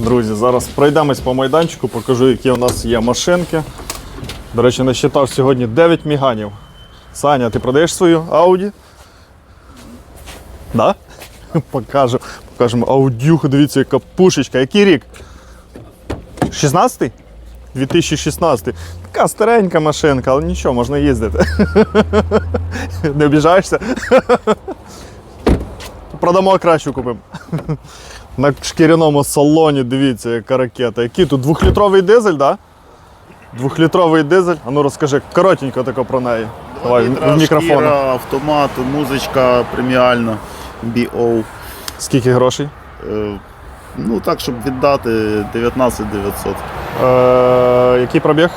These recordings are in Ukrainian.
Друзі, зараз пройдемось по майданчику, покажу, які у нас є машинки. До речі, насчитав сьогодні 9 міганів. Саня, ти продаєш свою Audi? Да? Покажу. Покажемо аудюху, дивіться, яка пушечка. Який рік? 16-й? 2016. Така старенька машинка, але нічого, можна їздити. Не обіжаєшся? Продамо кращу купимо. На шкіряному салоні, дивіться, яка ракета. Який тут двохлітровий дизель, так? Да? Двохлітровий дизель. А ну розкажи коротенько тако про неї. Давай в- мікрофон. Шкіра, автомат, музичка преміальна, BO. Скільки грошей? Е, Ну так, щоб віддати 19 900. Е, який пробіг?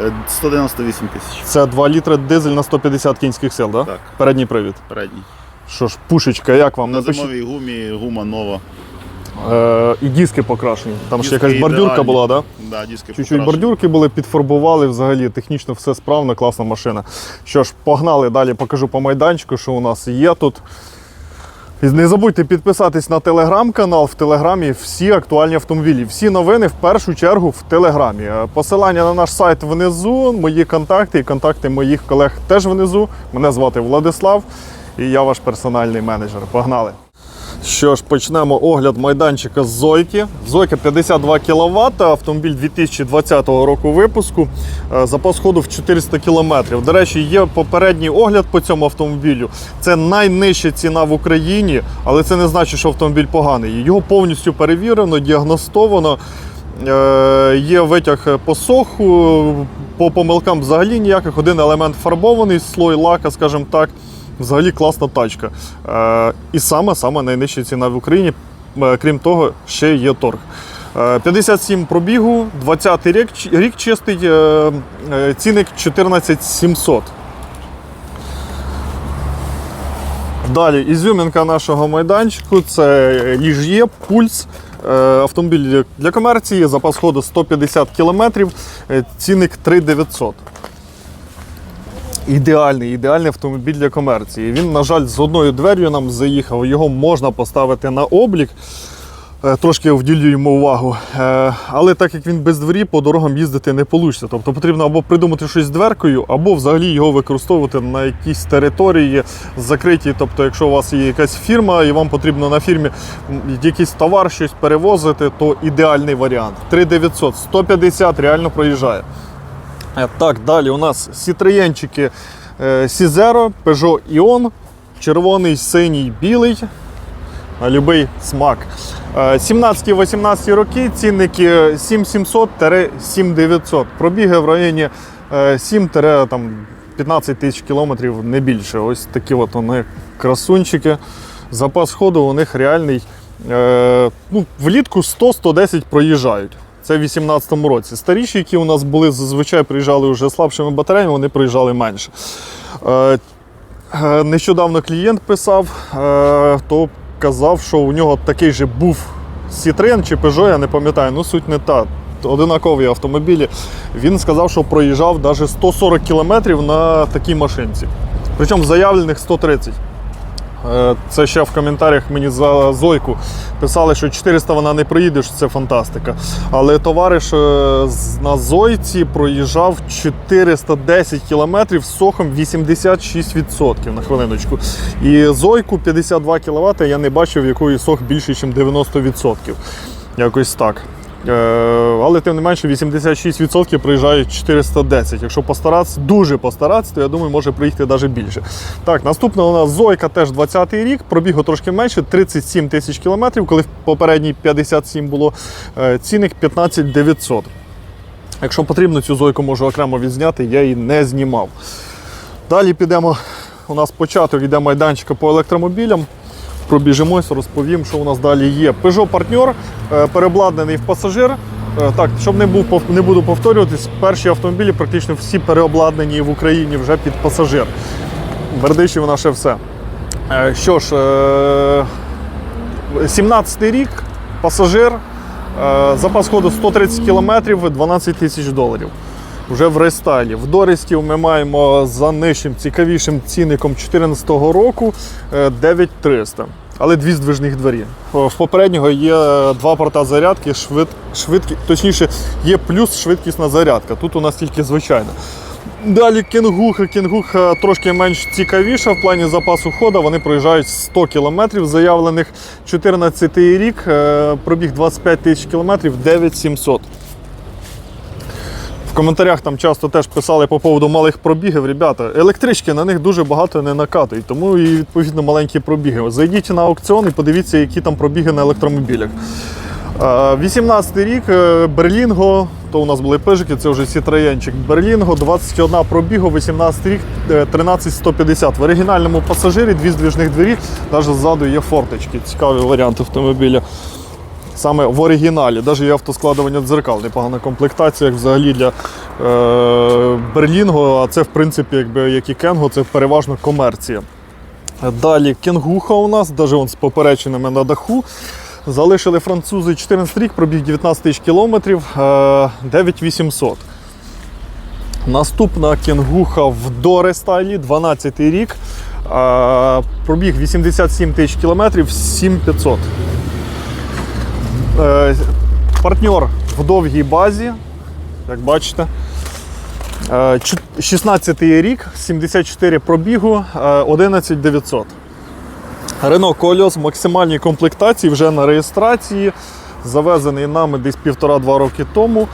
Е, 198 тисяч. Це 2 літри дизель на 150 кінських сил? Да? Так. Передній привід. Передній. Що ж, пушечка, як вам? На Напишіть. зимовій гумі гума нова. Е, і диски покрашені. Там ще Диски якась бордюрка ідеальні. була, так? Да? Да, диски Чуть-чуть покрашені. бордюрки були, підфарбували взагалі, технічно все справно, класна машина. Що ж, погнали далі, покажу по майданчику, що у нас є тут. І не забудьте підписатись на телеграм-канал. В телеграмі всі актуальні автомобілі. Всі новини в першу чергу в телеграмі. Е, Посилання на наш сайт внизу, мої контакти і контакти моїх колег теж внизу. Мене звати Владислав і я ваш персональний менеджер. Погнали! Що ж, почнемо огляд майданчика з Зойки. Зойка 52 кВт, автомобіль 2020 року випуску. Е, Запас ходу в 400 км. До речі, є попередній огляд по цьому автомобілю. Це найнижча ціна в Україні, але це не значить, що автомобіль поганий. Його повністю перевірено, діагностовано. Е, Є витяг по соху, по помилкам взагалі ніяких. Один елемент фарбований, слой лака, скажімо так. Взагалі класна тачка. Е, і саме саме найнижча ціна в Україні. Е, Крім того, ще є торг. Е, 57 пробігу, 20 рік, рік чистий, е, е, цінник 14 700. Далі ізюмінка нашого майданчику це ліж'є, пульс. Е, Автомобіль для комерції, запас ходу 150 км, е, цінник 3900. Ідеальний, ідеальний автомобіль для комерції. Він, на жаль, з одною двер'ю нам заїхав. Його можна поставити на облік. Е, Трошки вділюємо увагу. Е, Але так як він без двері, по дорогам їздити не вийде. Тобто потрібно або придумати щось з дверкою, або взагалі його використовувати на якійсь території закритій. Тобто, якщо у вас є якась фірма і вам потрібно на фірмі якийсь товар, щось перевозити, то ідеальний варіант. 3900, 150 реально проїжджає. Е, Так, далі у нас сітриєнчики Сізеро, Peugeot Ion, червоний, синій, білий. На будь-який смак. Е, 17-18 роки цінники 7700-7900. Пробіги в районі е, 7-15 тисяч кілометрів, не більше. Ось такі от вони красунчики. Запас ходу у них реальний. Е, ну, влітку 100-110 проїжджають. Це в 2018 році. Старіші, які у нас були, зазвичай приїжджали вже слабшими батареями, вони приїжджали менше. Е, Е, Нещодавно клієнт писав, е, то казав, що у нього такий же був Citroen чи Peugeot, я не пам'ятаю, ну суть не та. Одинакові автомобілі. Він сказав, що проїжджав навіть 140 кілометрів на такій машинці. Причому заявлених 130. Е, Це ще в коментарях мені за Зойку писали, що 400 вона не проїде, що це фантастика. Але товариш е, на Зойці проїжджав 410 кілометрів з сохом 86% на хвилиночку. І Зойку 52 кВт я не бачив, в якої сох більше, ніж 90%. Якось так. Е, Але тим не менше 86% проїжджають 410. Якщо постаратися, дуже постаратися, то я думаю, може приїхати навіть більше. Так, наступна у нас Зойка теж 20-й рік, пробігу трошки менше, 37 тисяч кілометрів, коли в попередній 57 було е, цінник 15 900. Якщо потрібно, цю зойку можу окремо відзняти, я її не знімав. Далі підемо. У нас початок йде майданчика по електромобілям. Пробіжимось, розповім, що у нас далі є. Peugeot партнер переобладнаний в пасажир. Е, Так, щоб не був не буду повторюватись, перші автомобілі практично всі переобладнані в Україні вже під пасажир. Бердичі вона ще все. Е, Що ж, е, 17-й рік, пасажир, е, запас ходу 130 км, 12 тисяч доларів. Вже в рестайлі. В Дорестів ми маємо за нижчим, цікавішим цінником 2014 року е, 9300. але дві здвижних двері. В попереднього є е, два порта зарядки, швид, швидкі, точніше, є плюс швидкісна зарядка. Тут у нас тільки звичайна. Далі кенгуха. Кенгуха трошки менш цікавіша в плані запасу ходу. Вони проїжджають 100 км заявлених 14 рік, е, пробіг 25 тисяч кілометрів, 9700. Коментарях там часто теж писали по поводу малих пробігів. Ребята, електрички на них дуже багато не накатують, тому і відповідно маленькі пробіги. Зайдіть на аукціон і подивіться, які там пробіги на електромобілях. 18 рік е, Берлінго, то у нас були пижики, це вже Citroenчик Берлінго, 21 пробігу, 18 рік, е, 13150. В оригінальному пасажирі дві здвіжних двері, навіть ззаду є форточки. Цікавий варіант автомобіля. Саме в оригіналі, навіть є автоскладування дзеркал, непогана комплектація, як взагалі для е, Берлінго, а це в принципі, якби як і Кенго, це переважно комерція. Далі кенгуха у нас, навіть з поперечинами на даху. Залишили французи 14 рік, пробіг 19 тисяч кілометрів, е, 9800. Наступна кенгуха в Доре стайлі, 12 рік. е, Пробіг 87 тисяч кілометрів, 7500. Е, Партнер в довгій базі, як бачите. Е, 16 рік, 74 пробігу, е, 11900. Рено Кольос в максимальній комплектації вже на реєстрації. Завезений нами десь півтора-два роки тому.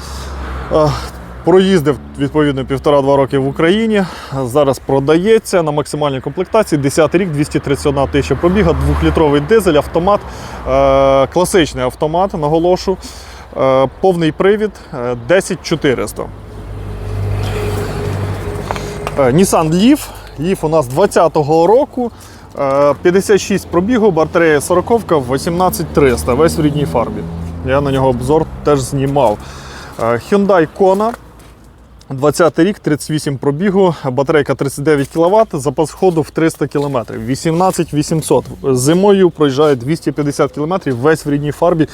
Е, Проїздив відповідно півтора-два роки в Україні. Зараз продається на максимальній комплектації. 10 рік, 231 тисяча пробіга, двохлітровий дизель, автомат, е, класичний автомат, наголошу. Е, повний привід е, 10400. Е, Nissan Leaf. Leaf у нас 20-го року. Е, 56 пробігу, батарея 40, 18300, весь в рідній фарбі. Я на нього обзор теж знімав. Е, Hyundai Kona. 20 рік, 38 пробігу, батарейка 39 кВт, запас ходу в 300 км, 18 800. Зимою проїжджає 250 км, весь в рідній фарбі,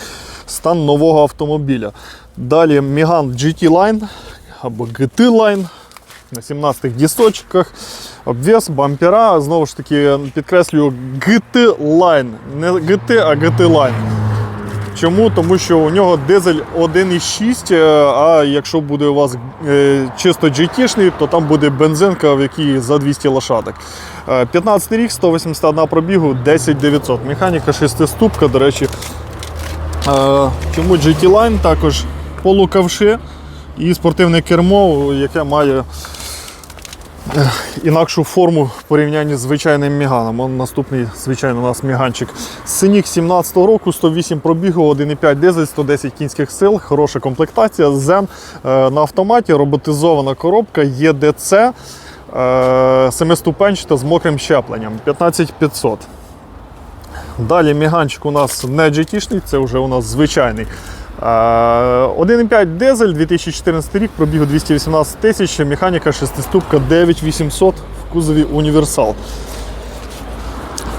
стан нового автомобіля. Далі Megane GT Line або GT Line на 17 дісочках, обвес, бампера. Знову ж таки, підкреслюю, GT Line. Не GT, а GT Line. Чому? Тому що у нього дизель 1,6, е, а якщо буде у вас е, чисто GT-шний, то там буде бензинка, в якій за 200 лошадок. Е, 15 рік, 181 пробігу, 10900. Механіка 6-ступка, до речі. Е, Чому GT Line також полуковши і спортивне кермо, яке має е, інакшу форму в порівнянні з звичайним Міганом. Он наступний, звичайно, у нас Міганчик. Синік 17-го року, 108 пробігу, 1,5 дизель, 110 кінських сил, хороша комплектація. Зен е, на автоматі, роботизована коробка, ЄДЦ, е, семиступенчата з мокрим щепленням, 15500. Далі міганчик у нас не GT-шний, це вже у нас звичайний. Е, 1,5 дизель, 2014 рік, пробігу 218 тисяч, механіка 6-ступка 9800 в кузові універсал.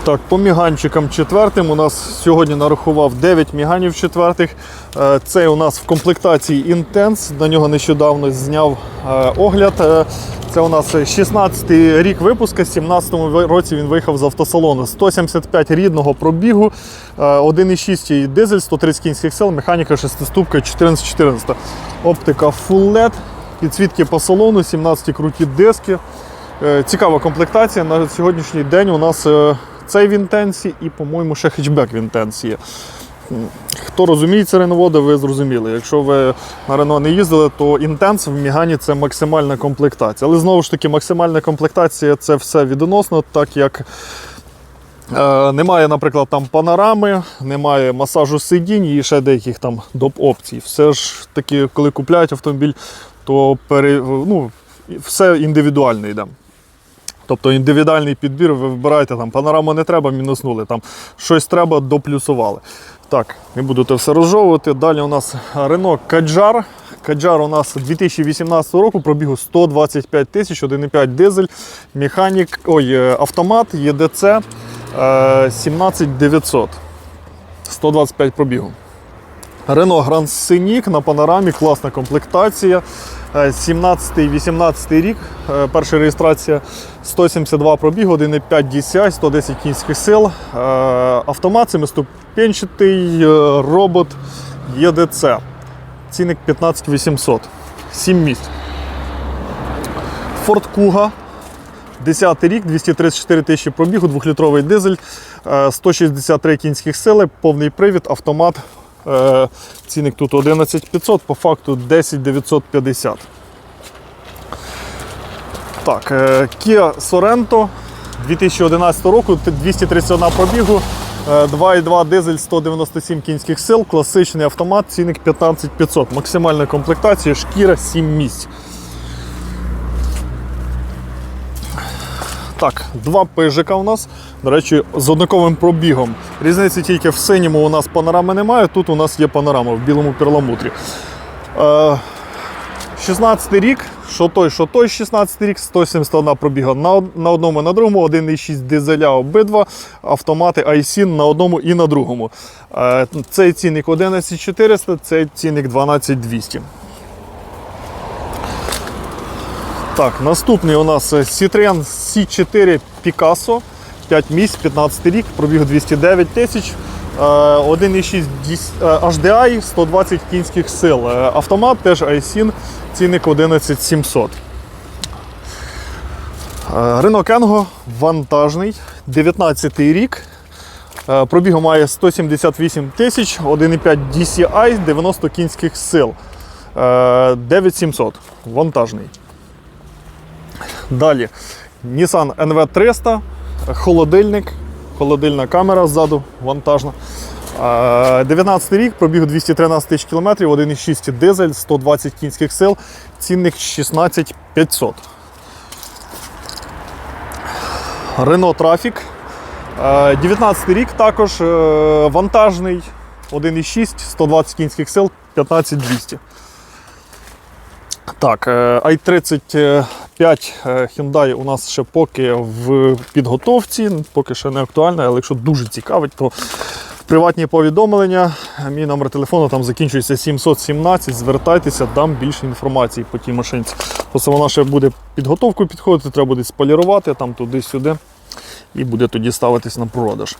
Так, по міганчикам четвертим у нас сьогодні нарахував 9 міганів четвертих. Е, Цей у нас в комплектації Intense, на нього нещодавно зняв е, огляд. Е, Це у нас 16 рік випуска, 17 році він виїхав з автосалону. 175 рідного пробігу, е, 1,6 дизель, 130 кінських сил, механіка 6-ступка 14-14. Оптика Full LED, підсвітки по салону, 17 круті диски. Е, Цікава комплектація. На сьогоднішній день у нас е, цей в інтенсі і, по-моєму, ще хетчбек в є. Хто розуміється реноводи, ви зрозуміли. Якщо ви на Рено не їздили, то інтенс в Мігані це максимальна комплектація. Але знову ж таки, максимальна комплектація це все відносно, так як немає, наприклад, там панорами, немає масажу сидінь і ще деяких там доп. опцій. Все ж таки, коли купляють автомобіль, то пере, ну, все індивідуально йде. Тобто індивідуальний підбір, ви вибираєте там панораму не треба, мінуснули, там щось треба, доплюсували. Так, не буду це все розжовувати. Далі у нас Renault Kadjar. Kadjar у нас 2018 року, пробігу 125 тисяч, 1,5 дизель, механік, ой, е, автомат, ЄДЦ е, 17900. 125 пробігу. Renault Grand Scenic на панорамі, класна комплектація. 17-18 рік, е, перша реєстрація 172 пробіг, 1,5 DCI, 110 кінських сил. Е, Автомат семиступенчатий, е, робот ЄДЦ. Цінник 15 800. 7 місць. Ford Kuga. 10 рік, 234 тисячі пробігу, 2-літровий дизель, е, 163 кінських сили, повний привід, автомат. Е, Цінник тут 11 500, по факту 10 950. Так, е, Kia Sorento 2011 року, 231 пробігу, е, 2,2 дизель, 197 кінських сил, класичний автомат, цінник 15 500. Максимальна комплектація, шкіра 7 місць. Так, два пижика у нас. До речі, з однаковим пробігом. Різниці тільки в синьому у нас панорами немає, тут у нас є панорама в білому перламутрі. Е, 16 рік, що той, що той 16 рік, 171 пробіга на, на одному на другому, 1,6 дизеля обидва, автомати iSIN на одному і на другому. Е, Цей цінник 11400, цей цінник 12200. Так, наступний у нас е, Citroen C4 Picasso, 5 місць, 15 рік, пробіг 209 тисяч. е, 1,6 е, HDI, 120 кінських сил. Е, Автомат теж iSIN, цінник 11700. Е, Renault Kangoo вантажний, 19 рік. Е, Пробігу має 178 тисяч, 1,5 DCI, 90 кінських сил. Е, 9700. Вантажний. Далі Nissan NV300, холодильник, холодильна камера ззаду, вантажна. 19 рік пробіг 213 тисяч кілометрів, 1,6 дизель, 120 кінських сил, цінних 16500. 500. Renault Trafic. 19 рік також е, вантажний 1,6, 120 кінських сил, 15200. Так, е, i 30 5 е, Hyundai у нас ще поки в підготовці, поки ще не актуальна, але якщо дуже цікавить, то приватні повідомлення. Мій номер телефону там закінчується 717. Звертайтеся, дам більше інформації по тій машинці. Просто вона ще буде підготовку підходити, треба буде сполірувати там туди-сюди і буде тоді ставитись на продаж.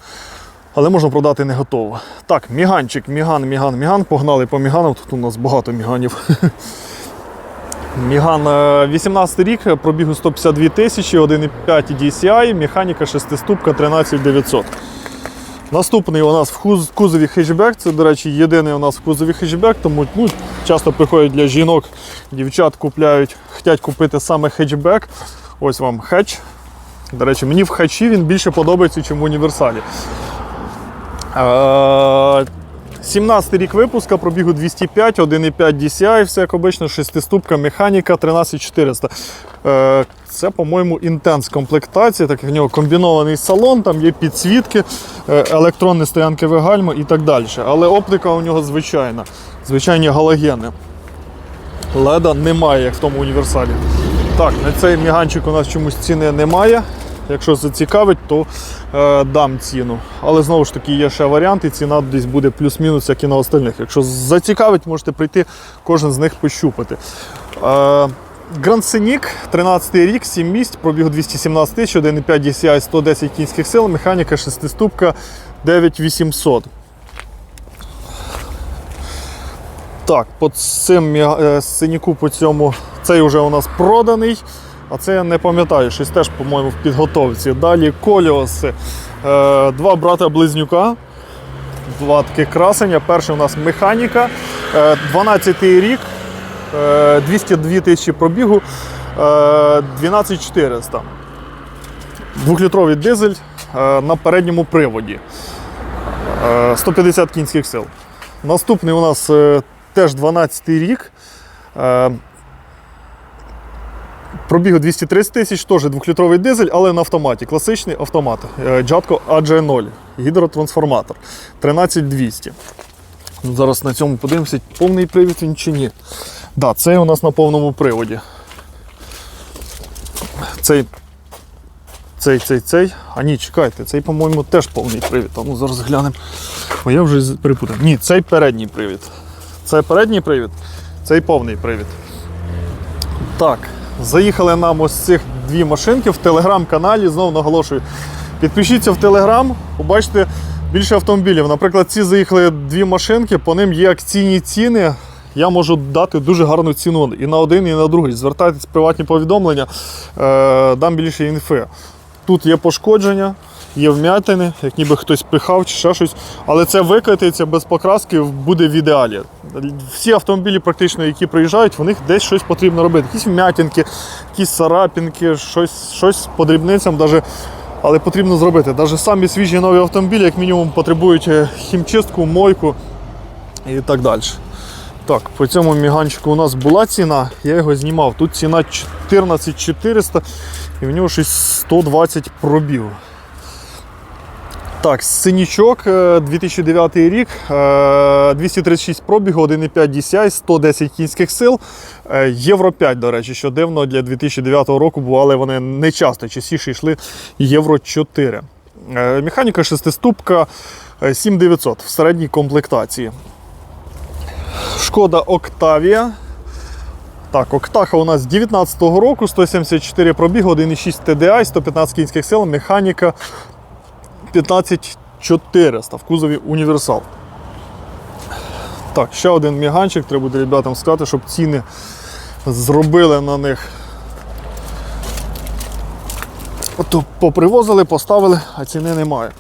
Але можна продати не готово. Так, міганчик, міган, міган, міган. Погнали по міганам. Тут у нас багато міганів. Міган е, 18 рік, пробігу 152 тисячі, 1,5 DCI, механіка 6-ступка 13900. Наступний у нас в кузові хетчбек. Це, до речі, єдиний у нас в кузові хетчбек, тому ну, часто приходять для жінок, дівчат купляють, хочуть купити саме хетчбек. Ось вам хетч. До речі, мені в хетчі він більше подобається, ніж в універсалі. Е, 17 рік випуска, пробігу 205, 1,5 DCI, все як обично, 6-ступка, механіка 13400. Е, Це, по-моєму, інтенс комплектація, так як в нього комбінований салон, там є підсвітки, е, електронні стоянки гальма і так далі. Але оптика у нього звичайна, звичайні галогени. Леда немає, як в тому універсалі. Так, на цей міганчик у нас чомусь ціни немає. Якщо зацікавить, то е, дам ціну. Але знову ж таки є ще варіанти, ціна десь буде плюс-мінус, як і на остальних. Якщо зацікавить, можете прийти, кожен з них пощупати. Е, Grand Scenic, 13 рік, 7 місць, пробіг 217 тисяч, 1,5 DCI, 110 кінських сил, механіка 6-ступка 9800. Так, по цим е, синіку по цьому цей вже у нас проданий. А це я не пам'ятаю, щось теж, по-моєму, в підготовці. Далі коліоси. Е, два брата-близнюка. Два такі красення. Перший у нас механіка. Е, 12-й рік. Е, 202 тисячі пробігу. Е, 12400. Двохлітровий дизель е, на передньому приводі. Е, 150 кінських сил. Наступний у нас е, теж 12 рік. Е, Пробігу 230 тисяч, теж двохлітровий дизель, але на автоматі. Класичний автомат. Е, Jatco AG0, гідротрансформатор 13200. Ну, Зараз на цьому подивимося, повний привід він чи ні. Да, це у нас на повному приводі. Цей, цей, цей, цей. А ні, чекайте, цей, по-моєму, теж повний привід. А ну зараз глянемо. Бо я вже перепутав. Ні, цей передній привід. Це передній привід, цей повний привід. Так, заїхали нам ось цих дві машинки в телеграм-каналі. Знову наголошую. Підпишіться в телеграм, побачите більше автомобілів. Наприклад, ці заїхали дві машинки, по ним є акційні ціни. Я можу дати дуже гарну ціну і на один, і на другий. Звертайтесь в приватні повідомлення, е, дам більше інфи. Тут є пошкодження, є вмятини, як ніби хтось пихав чи ще щось. Але це викатиться без покраски буде в ідеалі. Всі автомобілі, практично, які приїжджають, в них десь щось потрібно робити. Якісь вмятинки, якісь царапінки, щось, щось по дрібницям. Даже, але потрібно зробити. Навіть самі свіжі нові автомобілі, як мінімум, потребують е, хімчистку, мойку і так далі. Так, по цьому міганчику у нас була ціна, я його знімав. Тут ціна 14400 і в нього щось 120 пробів. Так, синічок, е, 2009 рік, е, 236 пробігу, 1,5 DCI, 110 кінських сил. Е, Євро 5, до речі, що дивно для 2009 року було, але вони не часто, частіше йшли Євро 4. Е, Механіка шестиступка е, 7900 в середній комплектації. Шкода Октавія. Так, Октаха у нас з 19-го року, 174 пробігу, 1,6 TDI, 115 кінських сил, механіка 15400 в кузові універсал. Так, ще один міганчик, треба буде ребятам сказати, щоб ціни зробили на них. Ото попривозили, поставили, а ціни немає.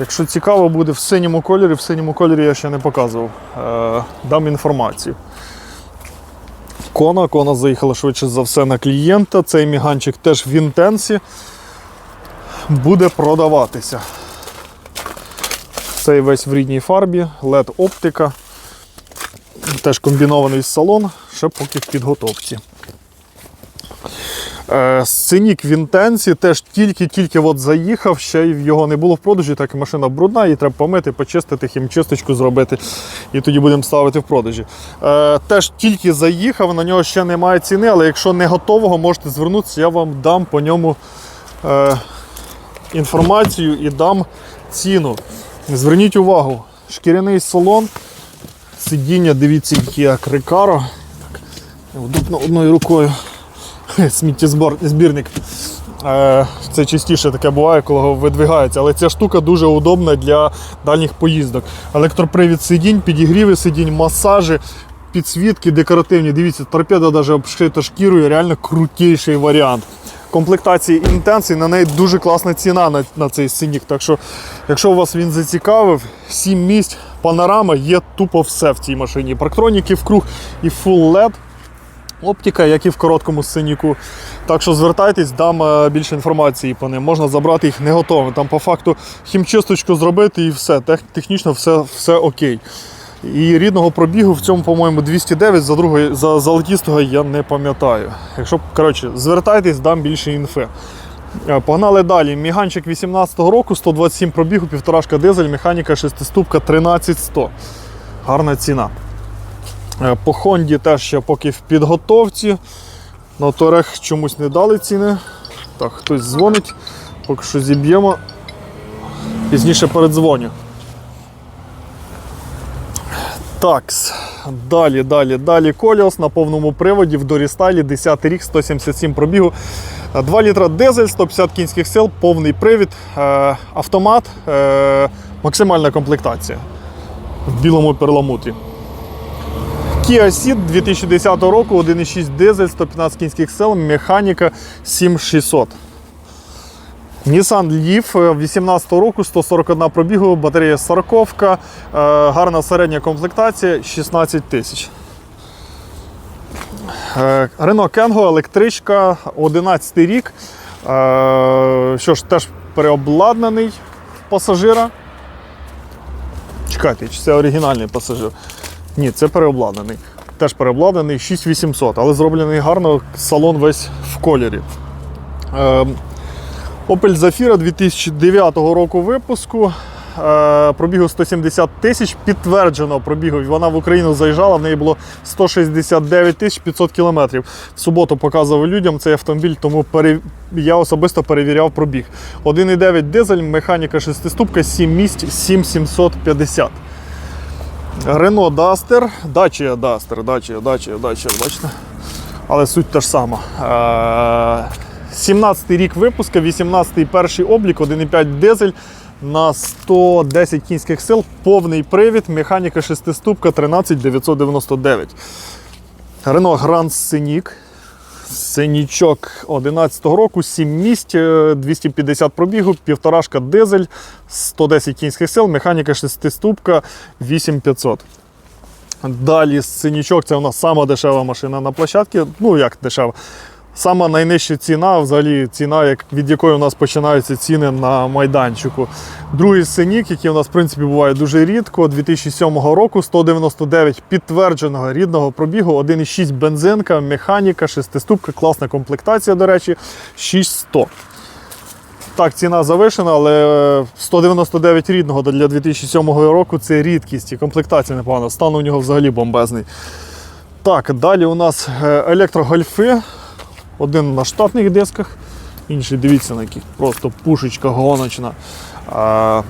Якщо цікаво буде в синьому кольорі, в синьому кольорі я ще не показував. Е, дам інформацію. Кона, кона заїхала швидше за все на клієнта. Цей міганчик теж в інтенсі буде продаватися. Цей весь в рідній фарбі, LED оптика. Теж комбінований салон, ще поки в підготовці. Е, Синік в інтенсі теж тільки-тільки от заїхав, ще й його не було в продажі, так і машина брудна, її треба помити, почистити, хімчисточку зробити, і тоді будемо ставити в продажі. Е, теж тільки заїхав, на нього ще немає ціни, але якщо не готового, можете звернутися, я вам дам по ньому е, інформацію і дам ціну. Зверніть увагу, шкіряний салон, сидіння, дивіться, які як рекаро. Так, удобно одною рукою. Сміттєзбірник. Е, Це частіше таке буває, коли видвигається. Але ця штука дуже удобна для дальніх поїздок. Електропривід сидінь, підігріви сидінь, масажі, підсвітки декоративні. Дивіться, торпеда навіть обшита шкірою, реально крутіший варіант. Комплектації інтенс і на неї дуже класна ціна на, на цей синік. Так що, якщо вас він зацікавив, 7 місць, панорама, є тупо все в цій машині. Парктроніки в круг і full LED. Оптика, як і в короткому синіку. Так що звертайтесь, дам е, більше інформації по ним. Можна забрати їх не готовими. Там по факту хімчисточку зробити і все. Тех- Технічно все, все окей. І рідного пробігу в цьому, по-моєму, 209, за другої, за золотістого я не пам'ятаю. Якщо, коротше, звертайтесь, дам більше інфи. Е, Погнали далі. Міганчик 18-го року, 127 пробігу, півторашка дизель, механіка шестиступка 13100. Гарна ціна. Е, По Хонді теж ще поки в підготовці. На Торех чомусь не дали ціни. Так, хтось дзвонить, поки що зіб'ємо. Пізніше передзвоню. Так, далі, далі, далі Коліос на повному приводі в Дорістайлі, 10 рік, 177 пробігу. 2 літра дизель, 150 кінських сил, повний привід, е, автомат, е, максимальна комплектація в білому перламутрі. Kia Ceed 2010 року, 1,6 дизель, 115 кінських сил, механіка 7600. Nissan Leaf е, 18 року, 141 пробігу, батарея 40, е, гарна середня комплектація 16 тисяч. Е, Renault Kangoo, електричка, 11 рік. Е, Що ж, теж переобладнаний пасажира. Чекайте, чи це оригінальний пасажир? Ні, це переобладнаний. Теж переобладнаний 6800, але зроблений гарно, салон весь в кольорі. Opel Zafira 2009 року випуску. е, пробігу 170 тисяч, підтвердженого пробігу. Вона в Україну заїжджала, в неї було 169 тисяч 500 кілометрів. В суботу показував людям цей автомобіль, тому я особисто перевіряв пробіг. 1,9 дизель, механіка 6-ступка, 7 місць, 7750. Renault Duster, Dacia Duster, Dacia, Dacia, Dacia, бачите? Але суть та ж сама. Е, 17 рік випуска, 18-й перший облік, 1,5 дизель на 110 кінських сил, повний привід, механіка 6-ступка 13999. Renault Grand Scenic. Синічок 11 року, 7 місць, е, 250 пробігу, півторашка дизель, 110 кінських сил, механіка 6-ступка 8500. Далі синічок це у нас сама дешева машина на площадці. Ну як дешева. Сама найнижча ціна, взагалі ціна, як, від якої у нас починаються ціни на майданчику. Другий синік, який у нас в принципі буває дуже рідко, 2007 року, 199 підтвердженого рідного пробігу, 1,6 бензинка, механіка, шестиступка, класна комплектація, до речі, 6100. Так, ціна завишена, але 199 рідного для 2007 року це рідкість і комплектація непогана. Стан у нього взагалі бомбезний. Так, далі у нас е, електрогольфи. Один на штатних дисках, інший дивіться на яких просто пушечка гоночна. А,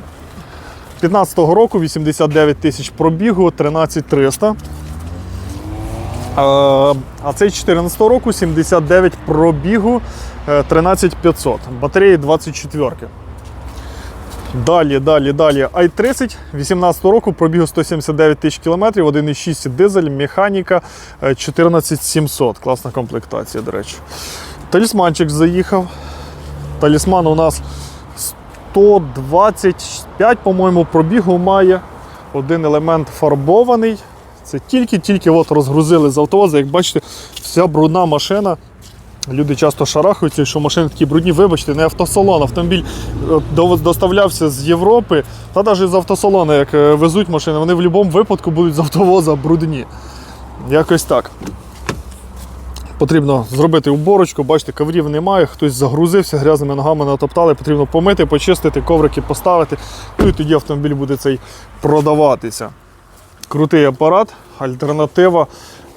15-го року 89 тисяч пробігу, 13300. А, цей 14 року 79 пробігу, е, 13500. Батареї 24. Далі, далі, далі. i30 18 року пробігу 179 тисяч кілометрів, 1,6 дизель, механіка е, 14700. Класна комплектація, до речі. Талісманчик заїхав. Талісман у нас 125, по-моєму, пробігу має. Один елемент фарбований. Це тільки-тільки от розгрузили з автовоза. Як бачите, вся брудна машина. Люди часто шарахаються, що машини такі брудні. Вибачте, не автосалон. Автомобіль е, доставлявся з Європи, та навіть з автосалону, як е, везуть машини, вони в будь-якому випадку будуть з автовоза брудні. Якось так. Потрібно зробити уборочку, бачите, коврів немає, хтось загрузився, грязними ногами натоптали, потрібно помити, почистити, коврики поставити. Ну і тоді автомобіль буде цей продаватися. Крутий апарат, альтернатива.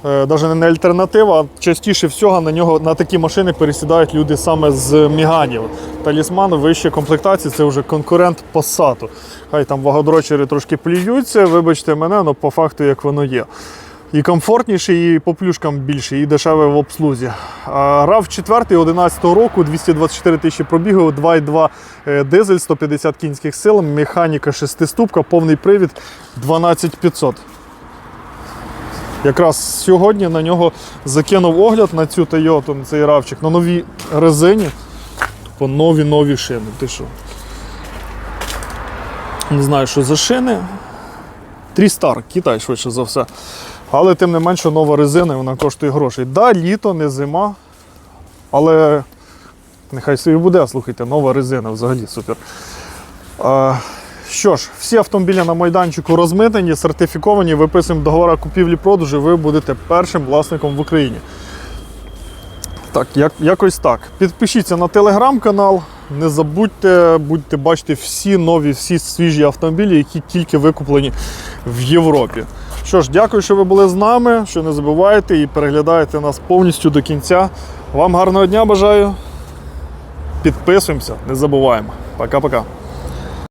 Навіть не альтернатива, а частіше всього на нього на такі машини пересідають люди саме з Міганів. Талісман вища комплектації це вже конкурент Passat. Хай там вагодрочери трошки плюються, вибачте мене, але по факту як воно є. І комфортніший, і по плюшкам більший, і дешевий в обслузі. RAV 4 11 року, 224 тисячі пробігу, 2,2 е, дизель, 150 кінських сил, механіка 6-ступка, повний привід 12500. Якраз сьогодні на нього закинув огляд на цю Toyota, на цей равчик, на новій резині. По нові нові шини. Ти що? Не знаю, що за шини. Трістар, Китай швидше за все. Але тим не менше нова резина, вона коштує грошей. Да, літо, не зима. Але нехай собі буде, слухайте, нова резина взагалі супер. Що ж, всі автомобілі на майданчику розмитнені, сертифіковані, виписуємо договори купівлі-продажу, ви будете першим власником в Україні. Так, як, якось так. Підпишіться на телеграм-канал. Не забудьте, будьте бачити всі нові, всі свіжі автомобілі, які тільки викуплені в Європі. Що ж, дякую, що ви були з нами. Що не забувайте і переглядаєте нас повністю до кінця. Вам гарного дня бажаю. Підписуємося, не забуваємо. Пока-пока.